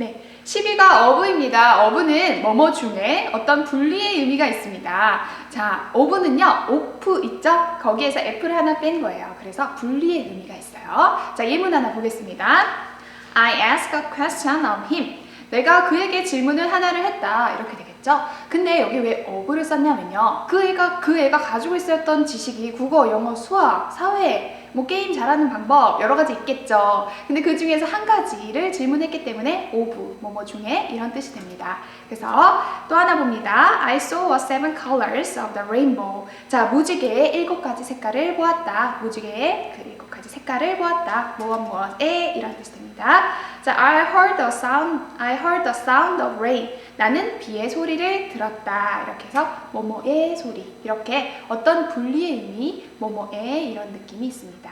네, 12가 어부입니다. 어부는 뭐뭐 중에 어떤 분리의 의미가 있습니다. 자, 어부는요, 오프 있죠? 거기에서 F를 하나 뺀 거예요. 그래서 분리의 의미가 있어요. 자, 예문 하나 보겠습니다. I asked a question of him. 내가 그에게 질문을 하나를 했다. 이렇게 되겠죠? 근데 여기 왜 어부를 썼냐면요. 그 애가, 그 애가 가지고 있었던 지식이 국어, 영어, 수학, 사회, 뭐 게임 잘하는 방법 여러 가지 있겠죠. 근데 그 중에서 한 가지를 질문했기 때문에 오브, 뭐뭐 중에 이런 뜻이 됩니다. 그래서 또 하나 봅니다. I saw seven colors of the rainbow. 자, 무지개의 일곱 가지 색깔을 보았다. 무지개의 그 일곱 가지 색깔을 보았다. 무엇 무엇에 이런 뜻이 됩니다. 자, I heard the sound, I heard the sound of rain. 나는 비의 소리를 들었다. 이렇게 해서 뭐뭐의 소리. 이렇게 어떤 분리의 의미, 뭐뭐의 이런 느낌이 있습니다.